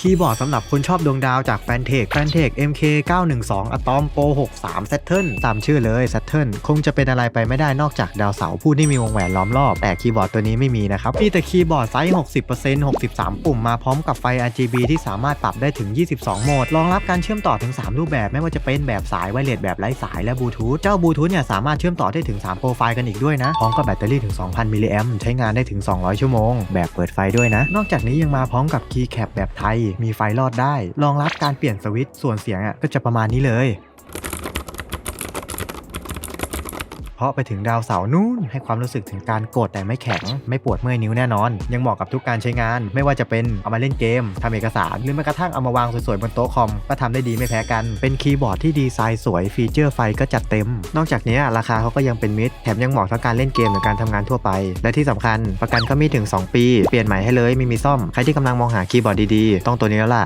คีย์บอร์ดสำหรับคนชอบดวงดาวจากแฟนเทคแฟนเทค MK 912 Atom Pro 63 Saturn ตามชื่อเลย Saturn คงจะเป็นอะไรไปไม่ได้นอกจากดาวเสาร์ผู้ที่มีวงแหวนล้อมรอบ แต่คีย์บอร์ดตัวนี้ไม่มีนะครับ มีแต่คีย์บอร์ดไซส์ 60% 63 ปุ่มมาพร้อมกับไฟ RGB ที่สามารถปรับได้ถึง 22 โหมด รองรับการเชื่อมต่อถึง 3 รูปแบบ ไม่ว่าจะเป็นแบบสายไวเลสแบบไร้สายและบลูทูธเจ้าบลูทูธเนี่ยสามารถเชื่อมต่อได้ถึง 3 โปรไฟล์กันอีกด้วยนะพร้อมกับแบตเตอรี่ถึง 2,000 มิลลิแอมใช้งานได้ถึง 200 ชั่วโมง แบบเปิดไฟด้วยนะ นอกจากนี้ยังมาพร้อมกับคีย์แคปแบบไทยมีไฟลอดได้ รองรับการเปลี่ยนสวิตช์ส่วนเสียงอะก็จะประมาณนี้เลย เพราะไปถึงดาวเสาร์นู่นให้ความรู้สึกถึงการกดแต่ไม่แข็ง ไม่ปวดเมื่อยนิ้วแน่นอน ยังเหมาะกับทุกการใช้งาน ไม่ว่าจะเป็นเอามาเล่นเกมทำเอกสาร หรือแม้กระทั่งเอามาวางสวยๆบนโต๊ะคอมก็ทำได้ดีไม่แพ้กัน เป็นคีย์บอร์ดที่ดีไซน์สวยฟีเจอร์ไฟก็จัดเต็ม นอกจากนี้ราคาเขาก็ยังเป็นมิตรแถมยังเหมาะทั้งการเล่นเกมหรือการทำงานทั่วไป และที่สำคัญประกันก็มีถึง 2 ปี เปลี่ยนใหม่ให้เลยไม่มีซ่อมใครที่กำลังมองหาคีย์บอร์ดดีๆต้องตัวนี้แล้วล่ะ